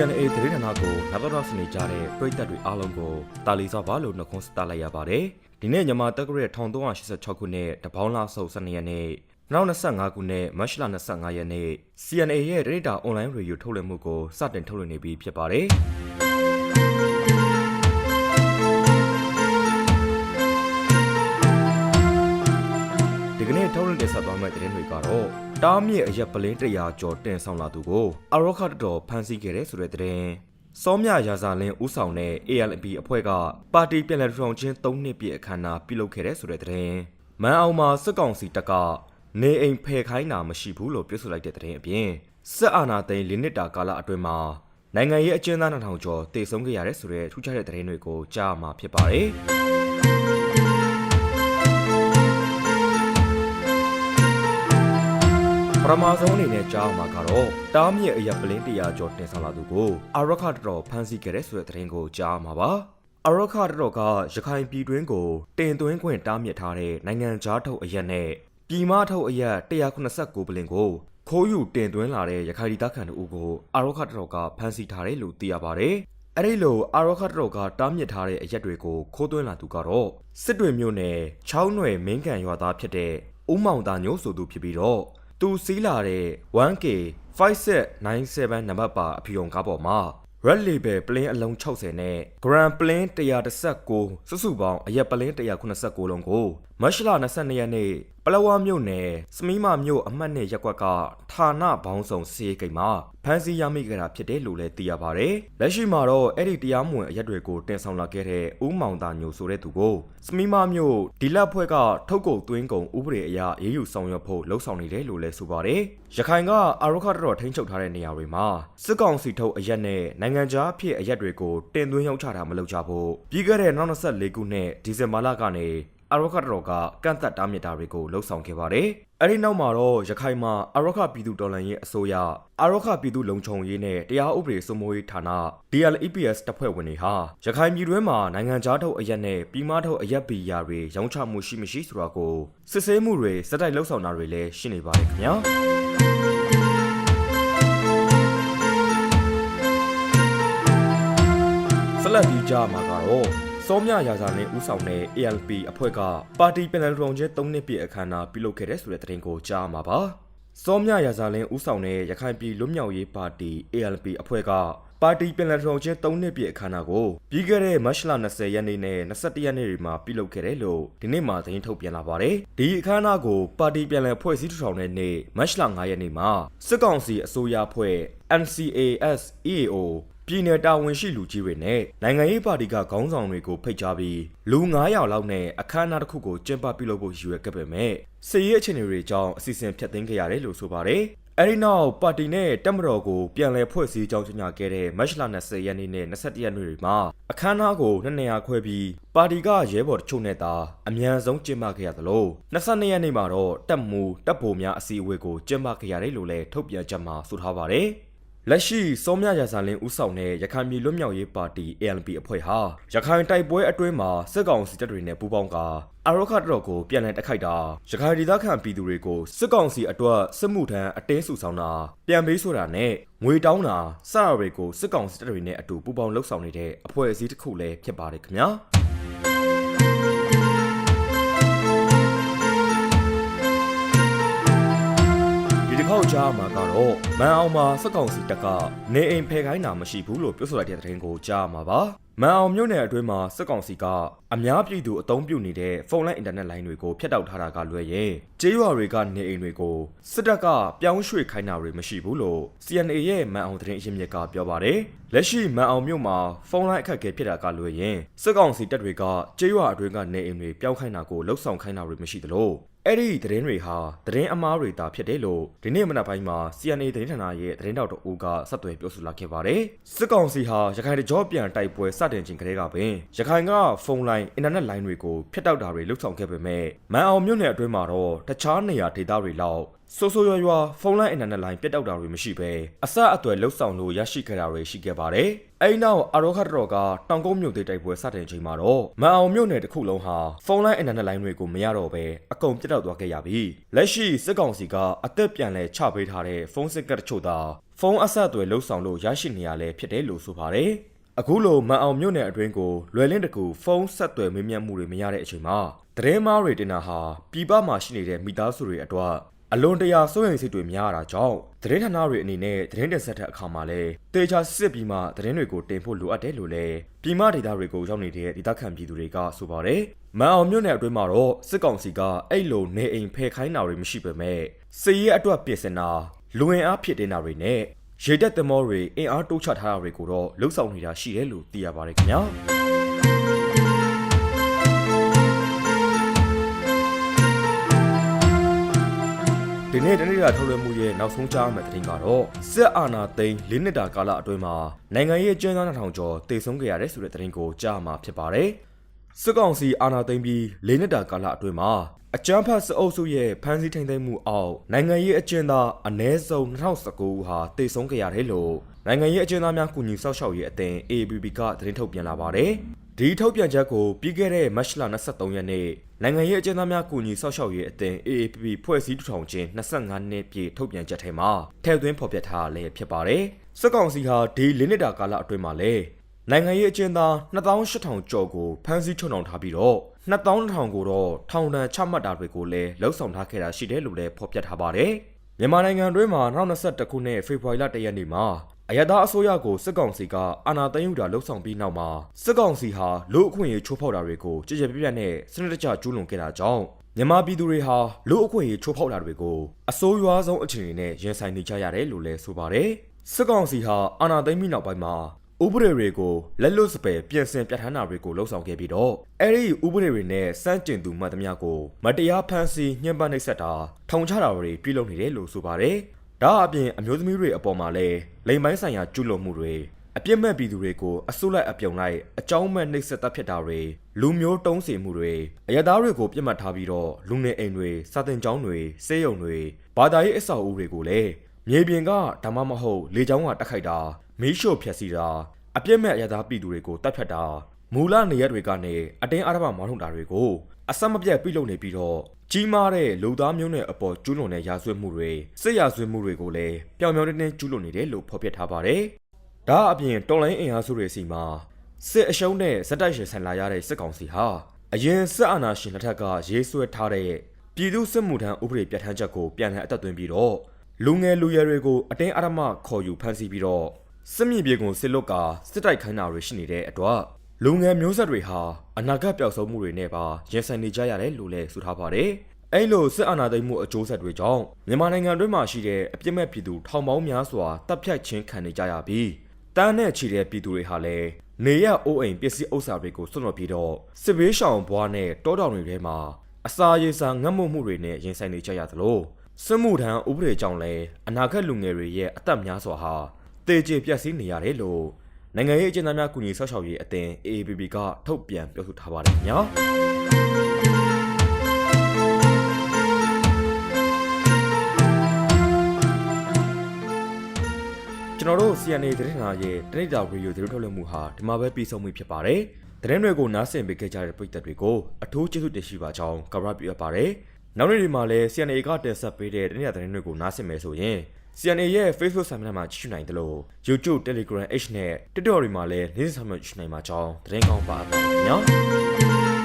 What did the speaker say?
CNA သတင်းဌာနကိုနောက်တော့စနေကြတဲ့ပြည်သက်တွေအားလုံးကိုတာလီစောပါလို့နှုတ်ခွန်းဆက်လိုက်ရပါတယ်။ဒီနေ့ညမှာတက္ကရာ1386ခုနှစ်တပေါင်းလာဆုပ်12ရက်နေ့2025ခုနှစ်မတ်လ25ရက်နေ့ CNA ရဲ့ဒေတာအွန်လိုင်းရေဒီယိုထုတ်လွှင့်မှုကိုစတင်ထုတ်လွှင့်နေပြီဖြစ်ပါတယ်။ ကနေ့ထုတ်လွှင့်တင်ဆက်သွားမယ့်သတင်းတွေကတော့တားမြစ်အရက်ပလင်း100ကျော်တင်ဆောင်လာသူကိုအရောခတ်တော်ဖမ်းဆီးခဲ့တဲ့ဆိုတဲ့သတင်းစောမြရာဇာလင်းဦးဆောင်တဲ့ ALP အဖွဲ့ကပါတီပြည်လည်ထောင်ချင်း3နှစ်ပြည့်အခမ်းအနားပြုလုပ်ခဲ့တဲ့ဆိုတဲ့သတင်းမန်အောင်မှာစစ်ကောင်စီတပ်ကနေအိမ်ဖယ်ခိုင်းတာမရှိဘူးလို့ပြောဆိုလိုက်တဲ့သတင်းအပြင်စစ်အာဏာသိမ်းလနှစ်တာကာလအတွင်းမှာနိုင်ငံရေးအကျဉ်းသား2000ကျော်တေဆုံးခဲ့ရတဲ့ဆိုတဲ့ထူးခြားတဲ့သတင်းတွေကိုကြားမှာဖြစ်ပါတယ် ထမဆုံးအနေနဲ့ကြားအောင်မှာကတော့တားမြစ်အရက်ပလင်း100ကျော်တင်ဆောင်လာသူကိုအာရခတတော်ဖမ်းဆီးခဲ့တဲ့ဆိုတဲ့သတင်းကိုကြားအောင်မှာပါအာရခတတော်ကရခိုင်ပြည်တွင်းကိုတင်သွင်းခွင့်တားမြစ်ထားတဲ့နိုင်ငံခြားထုတ်အရက်နဲ့ပြည်မထုတ်အရက်189ပလင်ကိုခိုးယူတင်သွင်းလာတဲ့ရခိုင်ဒေသခံတို့ကိုအာရခတတော်ကဖမ်းဆီးထားတယ်လို့သိရပါတယ်အဲ့ဒီလိုအာရခတတော်ကတားမြစ်ထားတဲ့အရက်တွေကိုခိုးသွင်းလာသူကတော့စစ်တွေမြို့နယ်ချောင်းနွယ်မင်းကန်ရွာသားဖြစ်တဲ့ဦးမောင်သားညို့ဆိုသူဖြစ်ပြီးတော့ သူစီးလာတဲ့ 1K 5797နံပါတ်ပါအဖြူုံကားပေါ်မှာ Red Label ပလင်းအလုံး60နဲ့ Grand ပလင်း119စုစုပေါင်းအရက်ပလင်း189လုံးကိုမတ်လ22ရက်နေ့ပလဝမြို့နယ်စမီးမမြို့အမှတ်နဲ့ရက်ကွက်ကဌာနဘောင်းဆောင်စီးကိမ်မှာဖမ်းဆီးရမိကြတာဖြစ်တယ်လို့လည်းသိရပါတယ်။လက်ရှိမှာတော့အဲ့ဒီတရားမဝင်အရက်တွေကိုတင်ဆောင်လာခဲ့တဲ့ဦးမောင်သားညိုဆိုတဲ့သူကိုစမီးမမြို့ဒီလက်ဖွဲ့ကထုတ်ကုန်သွင်းကုန်ဥပဒေအရရေးယူဆောင်ရွက်ဖို့လှုံ့ဆော်နေတယ်လို့လည်းဆိုပါတယ်။ရခိုင်ကအာရခတတော်ထိန်းချုပ်ထားတဲ့နေရာတွေမှာစစ်ကောင်စီထုတ်အရက်နဲ့နိုင်ငံခြားအဖြစ်အရက်တွေကိုတင်သွင်းရောက်ချတာမလုပ်ကြဖို့ပြီးခဲ့တဲ့2024ခုနှစ်ဒီဇင်ဘာလကနေအရောခတ်တော်ကကန့်သက်တားမြစ်တာတွေကိုလှုံ့ဆော်ခဲ့ပါတယ်။အဲဒီနောက်မှာတော့ရခိုင်မှာအရောခပြည်သူတော်လှန်ရေးအစိုးရအရောခပြည်သူလုံခြုံရေးနဲ့တရားဥပဒေစိုးမိုးရေးဌာန DLEPS တပ်ဖွဲ့ဝင်တွေဟာရခိုင်ပြည်တွင်းမှာနိုင်ငံခြားထုတ်အရက်နဲ့ပြည်မထုတ်အရက်ပီယာတွေရောင်းချမှုရှိမရှိဆိုတာကိုစစ်ဆေးမှုတွေစက်တိုက်လှုံ့ဆော်တာတွေလည်းရှိနေပါတယ်ခင်ဗျာ။ ဆက်လက်ပြီးကြားမှာကတော့စောမြရာဇာနဲ့ဦးဆောင်တဲ့ ALP အဖွဲ့ကပါတီပင်လယ်ထောင်ချင်း၃နှစ်ပြည့်အခမ်းအနားပြုလုပ်ခဲ့တဲ့ဆိုတဲ့သတင်းကိုကြားမှာပါ။စောမြရာဇာလင်းဦးဆောင်တဲ့ရခိုင်ပြည်လွတ်မြောက်ရေးပါတီ ALP အဖွဲ့ကပါတီပင်လယ်ထောင်ချင်း၃နှစ်ပြည့်အခမ်းအနားကိုပြီးခဲ့တဲ့မတ်လ20ရက်နေ့နဲ့21ရက်နေ့တွေမှာပြုလုပ်ခဲ့တယ်လို့ဒီနေ့မှသတင်းထုတ်ပြန်လာပါတယ်။ဒီအခမ်းအနားကိုပါတီပြန်လည်ဖွဲ့စည်းထူထောင်တဲ့နေ့မတ်လ9ရက်နေ့မှာစစ်ကောင်စီအစိုးရအဖွဲ့ NCAS EAO ပြည်내တာဝန်ရှိလူကြီးတွေနဲ့နိုင်ငံရေးပါတီကခေါင်းဆောင်တွေကိုဖိတ်ကြားပြီးလူ900လောက်နဲ့အခမ်းအနားတစ်ခုကိုကျင်းပပြုလုပ်ဖို့ရည်ရွယ်ခဲ့ပေမဲ့စစ်ရေးအခြေအနေတွေကြောင့်အစီအစဉ်ဖျက်သိမ်းခဲ့ရတယ်လို့ဆိုပါတယ်။အဲဒီနောက်ပါတီနဲ့တက်မတော်ကိုပြန်လည်ဖွဲ့စည်းကြောင်းကြေညာခဲ့တဲ့မတ်လ20ရက်နေ့နဲ့21ရက်နေ့တွေမှာအခမ်းအနားကိုနှစ်နေရာခွဲပြီးပါတီကရဲဘော်တချို့နဲ့သာအမြန်ဆုံးကျင်းပခဲ့ရသလို22ရက်နေ့မှာတော့တက်မူတက်ဖို့များအစည်းအဝေးကိုကျင်းပခဲ့ရတယ်လို့လည်းထုတ်ပြန်ချက်မှာဆိုထားပါတယ်။ လက်ရှိစောမြရာဇာလင်းဦးဆောင်တဲ့ရခိုင်ပြည်လွတ်မြောက်ရေးပါတီ ALP အဖွဲ့ဟာရခိုင်တိုက်ပွဲအတွင်းမှာစစ်ကောင်စီတပ်တွေနဲ့ပူးပေါင်းကာအရောခတ်တော်ကိုပြန်လည်တိုက်ခိုက်တာရခိုင်ဒေသခံပြည်သူတွေကိုစစ်ကောင်စီအတွက်စစ်မှုထမ်းအတင်းစုဆောင်တာပြန်ပေးဆိုတာနဲ့ငွေတောင်းတာစတာတွေကိုစစ်ကောင်စီတပ်တွေနဲ့အတူပူးပေါင်းလှုပ်ဆောင်နေတဲ့အဖွဲ့အစည်းတစ်ခုလည်းဖြစ်ပါတယ်ခင်ဗျာ တစ်ခေါက်ကြားမှာကတော့မန်အောင်မှာစက်ကောင်စီတပ်ကနေအိမ်ဖယ်ခိုင်းတာမရှိဘူးလို့ပြောဆိုလိုက်တဲ့သတင်းကိုကြားမှာပါမန်အောင်မြို့နယ်အတွင်းမှာစက်ကောင်စီကအများပြည်သူအသုံးပြုနေတဲ့ဖုန်းလိုင်းအင်တာနက်လိုင်းတွေကိုဖျက်တောက်ထားတာကလွယ်ရင်ကျေးရွာတွေကနေအိမ်တွေကိုစစ်တပ်ကပြောင်းရွှေ့ခိုင်းတာတွေမရှိဘူးလို့ CNA ရဲ့မန်အောင်သတင်းအရင်းမြစ်ကပြောပါတယ်လက်ရှိမန်အောင်မြို့မှာဖုန်းလိုင်းအခက်အခဲဖြစ်တာကလွယ်ရင်စစ်ကောင်စီတပ်တွေကကျေးရွာအတွင်းကနေအိမ်တွေပြောင်းခိုင်းတာကိုလှုပ်ဆောင်ခိုင်းတာတွေမရှိသလို အဲ့ဒီသတင်းတွေဟာသတင်းအမားတွေတာဖြစ်တယ်လို့ဒီနေ့မနက်ပိုင်းမှာ CNA သတင်းဌာနရဲ့သတင်းတောက်တအူးကဆက်သွယ်ပြောဆိုလာခဲ့ပါတယ်။စစ်ကောင်စီဟာရခိုင်တကြောပြန်တိုက်ပွဲစတင်ခြင်းကလေးကပင်ရခိုင်ကဖုန်းလိုင်းင်းအင်တာနက်လိုင်းတွေကိုဖျက်တောက်တာတွေလှုပ်ဆောင်ခဲ့ပေမဲ့မန်အောင်မြို့နယ်အတွင်းမှာတော့တခြားနေရာဒေသတွေလောက် ဆိုးဆိုးရွားရွားဖုန်းလိုင်းအင်တာနက်လိုင်းပြတ်တောက်တာတွေမရှိဘဲအဆက်အသွယ်လှုပ်ဆောင်လို့ရရှိခဲ့တာတွေရှိခဲ့ပါတယ်။အဲဒီနောက်အာရောခတ်တော်ကတောင်ကုန်းမြို့သေးတိုက်ပွဲစတင်ချိန်မှာတော့မန်အောင်မြို့နယ်တစ်ခုလုံးဟာဖုန်းလိုင်းအင်တာနက်လိုင်းတွေကိုမရတော့ဘဲအကုန်ပြတ်တောက်သွားခဲ့ရပြီ။လက်ရှိစစ်ကောင်စီကအသက်ပြန်လဲချပေးထားတဲ့ဖုန်းစစ်ကတ်တချို့သာဖုန်းအဆက်အသွယ်လှုပ်ဆောင်လို့ရရှိနေရလဲဖြစ်တယ်လို့ဆိုပါတယ်။အခုလိုမန်အောင်မြို့နယ်အတွင်းကိုလွယ်လင်းတကူဖုန်းဆက်သွယ်မေးမြန်းမှုတွေမရတဲ့အချိန်မှာသတင်းမားတွေတင်တာဟာပြည်ပမှာရှိနေတဲ့မိသားစုတွေအတွက် အလွန်တရာစိုးရိမ်စိတ်တွေများရတာကြောင့်သတင်းဌာနတွေအနေနဲ့သတင်းတင်ဆက်တဲ့အခါမှာလည်းတေချာစစ်ပြီးမှသတင်းတွေကိုတင်ဖို့လိုအပ်တယ်လို့လည်းပြည်မဒေသတွေကိုရောက်နေတဲ့ဒေသခံပြည်သူတွေကဆိုပါတယ်။မန်အောင်မြို့နယ်အတွင်းမှာတော့စစ်ကောင်စီကအဲ့လိုနေအိမ်ဖယ်ခိုင်းတာတွေမရှိပေမဲ့စစ်ရေးအတွက်ပြင်ဆင်တာလူဝင်အားဖြစ်တင်တာတွေနဲ့ရေတက်သမောတွေအင်အားတိုးချထားတာတွေကိုတော့လှုပ်ဆောင်နေတာရှိတယ်လို့သိရပါတယ်ခင်ဗျာ ဒီနေ့တနေ့တာထုတ်လွှင့်မှုရဲ့နောက်ဆုံးကြားမယ့်သတင်းကတော့စစ်အာဏာသိမ်း၄နှစ်တာကာလအတွင်းမှာနိုင်ငံရေးအကျဉ်းသား2000ကျော်တေဆုံးခဲ့ရတယ်ဆိုတဲ့သတင်းကိုကြားမှာဖြစ်ပါတယ်စစ်ကောင်စီအာဏာသိမ်းပြီး၄နှစ်တာကာလအတွင်းမှာအကြမ်းဖက်စစ်အုပ်စုရဲ့ဖမ်းဆီးထိန်သိမ်းမှုအောက်နိုင်ငံရေးအကျဉ်းသားအ ਨੇ စုံ2019ဦးဟာတေဆုံးခဲ့ရတယ်လို့နိုင်ငံရေးအကျဉ်းသားများကူညီစောင့်ရှောက်ရေးအသင်း AABB ကသတင်းထုတ်ပြန်လာပါတယ်။ ဒီထုတ်ပြန်ချက်ကိုပြီးခဲ့တဲ့မတ်လ23ရက်နေ့နိုင်ငံရေးအကျဉ်းသားများကူညီစောင့်ရှောက်ရေးအသင်း AABB ဖွဲ့စည်းထူထောင်ခြင်း25နှစ်ပြည့်ထုတ်ပြန်ချက်ထဲမှာထည့်သွင်းဖော်ပြထားတာလည်းဖြစ်ပါတယ်။စစ်ကောင်စီဟာဒီလနှစ်တာကာလအတွင်းမှာလည်းနိုင်ငံရေးအကျဉ်းသား2800ကျော်ကိုဖမ်းဆီးချုပ်နှောင်ထားပြီးတော့2200ကိုတော့ထောင်ဒဏ်ချမှတ်တာတွေကိုလည်းလှုပ်ဆောင်ထားခဲ့တာရှိတယ်လို့လည်းဖော်ပြထားပါတယ်။မြန်မာနိုင်ငံတွင်းမှာ2021ခုနှစ်ဖေဖော်ဝါရီလ1ရက်နေ့မှာ အရသာအစိုးရကိုစစ်ကောင်စီကအာဏာသိမ်းယူတာလှုပ်ဆောင်ပြီးနောက်မှာစစ်ကောင်စီဟာလူအခွင့်အရေးချိုးဖောက်တာတွေကိုကြည်ကြဲပြပြနဲ့စနစ်တကျကျူးလွန်ခဲ့တာကြောင့်မြန်မာပြည်သူတွေဟာလူအခွင့်အရေးချိုးဖောက်တာတွေကိုအစိုးရွားဆုံးအခြေအနေနဲ့ရင်ဆိုင်နေကြရတယ်လို့လည်းဆိုပါတယ်စစ်ကောင်စီဟာအာဏာသိမ်းပြီးနောက်ပိုင်းမှာဥပဒေတွေကိုလက်လွတ်စပယ်ပြင်ဆင်ပြဋ္ဌာန်းတာတွေကိုလှုံ့ဆော်ခဲ့ပြီးတော့အဲ့ဒီဥပဒေတွေနဲ့စန့်ကျင်သူမှတ်သမျှကိုမတရားဖမ်းဆီးညှဉ်းပန်းနှိပ်စက်တာထောင်ချတာတွေပြုလုပ်နေတယ်လို့ဆိုပါတယ်။ ဒါအပြင်အမျိုးသမီးတွေအပေါ်မှာလည်းလိမ်ပိုင်းဆိုင်ရာကျူးလွန်မှုတွေအပြစ်မဲ့ပြည်သူတွေကိုအဆုလိုက်အပြုံလိုက်အကြောင်းမဲ့နှိပ်စက်တပ်ဖြစ်တာတွေလူမျိုးတုံးစီမှုတွေအရသားတွေကိုပြစ်မှတ်ထားပြီးတော့လူနေအိမ်တွေစာတင်ကျောင်းတွေစေယုံတွေဘာသာရေးအဆောက်အဦတွေကိုလည်းမြေပြင်ကဒါမှမဟုတ်လေကြောင်းကတက်ခိုက်တာမီးရှို့ဖျက်ဆီးတာအပြစ်မဲ့အရသားပြည်သူတွေကိုတပ်ဖြတ်တာမူလနေရက်တွေကနေအတင်းအဓမ္မမောင်းထုတ်တာတွေကို အဆက်မပြတ်ပြုလုပ်နေပြီးတော့ကြီးမားတဲ့လူသားမျိုးနွယ်အပေါ်ကျူးလွန်တဲ့ရာဇဝတ်မှုတွေစစ်ရာဇဝတ်မှုတွေကိုလည်းပြောင်ပြောင်တင်းတင်းကျူးလွန်နေတယ်လို့ဖော်ပြထားပါတယ်။ဒါအပြင်တော်လိုင်းအင်အားစုတွေစီမှာစစ်အရှုံးနဲ့ဇက်တိုက်ရှင်ဆန်လာရတဲ့စစ်ကောင်စီဟာအရင်စစ်အာဏာရှင်လက်ထက်ကရေးဆွဲထားတဲ့ပြည်သူစစ်မှုထမ်းဥပဒေပြဋ္ဌာန်းချက်ကိုပြန်လည်အသက်သွင်းပြီးတော့လူငယ်လူရွယ်တွေကိုအတင်းအဓမ္မခေါ်ယူဖမ်းဆီးပြီးတော့စစ်မြေပြေကိုစစ်လုတ်ကစစ်တိုက်ခိုင်းတာတွေရှိနေတဲ့အတွက် လူငယ်မျိုးဆက်တွေဟာအနာဂတ်ပျောက်ဆုံးမှုတွေနဲ့ပါရင်ဆိုင်နေကြရတယ်လို့လည်းဆိုထားပါတယ်။အဲ့လိုစစ်အာဏာသိမ်းမှုအကျိုးဆက်တွေကြောင့်မြန်မာနိုင်ငံတွင်းမှာရှိတဲ့အပြစ်မဲ့ပြည်သူထောင်ပေါင်းများစွာတပ်ဖြတ်ခြင်းခံနေကြရပြီးတန်းနဲ့ချီတဲ့ပြည်သူတွေဟာလည်းနေရအိုးအိမ်ပစ္စည်းဥစ္စာတွေကိုစွန့်လွတ်ပြီးတော့စစ်ဘေးရှောင်ဘွားနဲ့တောတောင်တွေထဲမှာအစာရေစာငတ်မွတ်မှုတွေနဲ့ရင်ဆိုင်နေကြရသလိုစစ်မှုထမ်းဥပဒေကြောင့်လည်းအနာဂတ်လူငယ်တွေရဲ့အသက်များစွာဟာတေကျေပြက်စီးနေရတယ်လို့ နိုင်ငံရေးအကျဉ်းသားများကူညီဆောက်ရှောက်ရေးအသင်း AABB ကထုတ်ပြန်ပြောဆိုထားပါတယ်ခင်ဗျာကျွန်တော်တို့ CNA သတင်းဌာနရဲ့တနိဒာရေဒီယိုသတင်းထုတ်လွှင့်မှုဟာဒီမှာပဲပြီးဆုံးပြီဖြစ်ပါတယ်သတင်းတွေကိုနားဆင်ပေးခဲ့ကြတဲ့ပရိသတ်တွေကိုအထူးကျေးဇူးတင်ရှိပါကြောင်းကဘာပြရပါတယ်နောက်နေ့ဒီမှာလည်း CNA ကတင်ဆက်ပေးတဲ့တနိဒာသတင်းတွေကိုနားဆင်မယ်ဆိုရင် CNA ရဲ့ Facebook စာမျက်နှာမှာကြည့်ရှုနိုင်တယ်လို့ YouTube, Telegram, H နဲ့ TikTok တွေမှာလည်းနေ့စဉ်ဆောင်ရွက်ကြည့်နိုင်မှာကြောင်းသတင်းကောင်းပါပါခင်ဗျာ